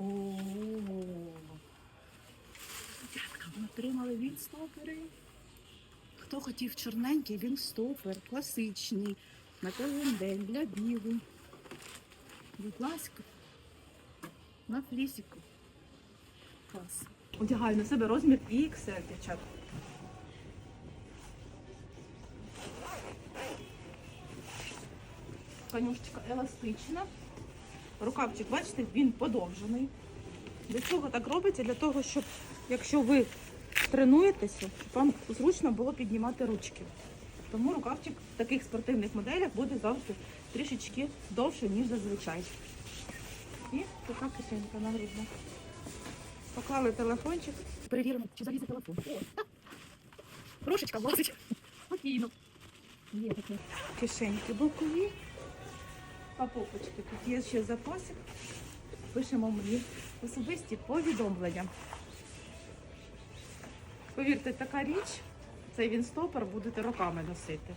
О, дядька, ви отримали вінстопери. Хто хотів чорненький вінстопер, класичний, на кожен день для бігу. Будь ласка, на флісіку. Клас. Одягаю на себе розмір XL, дівчат. Конюшечка еластична. Рукавчик, бачите, він подовжений. Для чого так робиться? Для того, щоб якщо ви тренуєтеся, щоб вам зручно було піднімати ручки. Тому рукавчик в таких спортивних моделях буде завжди трішечки довше, ніж зазвичай. І така кишенька нагрудна. Поклали телефончик. Перевіримо, чи залізе телефон. О, Рушечка влазить. Спокійно. Є таке. Кишеньки бокові. А попочки тут є ще запасик. Пишемо мені особисті повідомлення. Повірте, така річ, цей він стопор будете роками носити.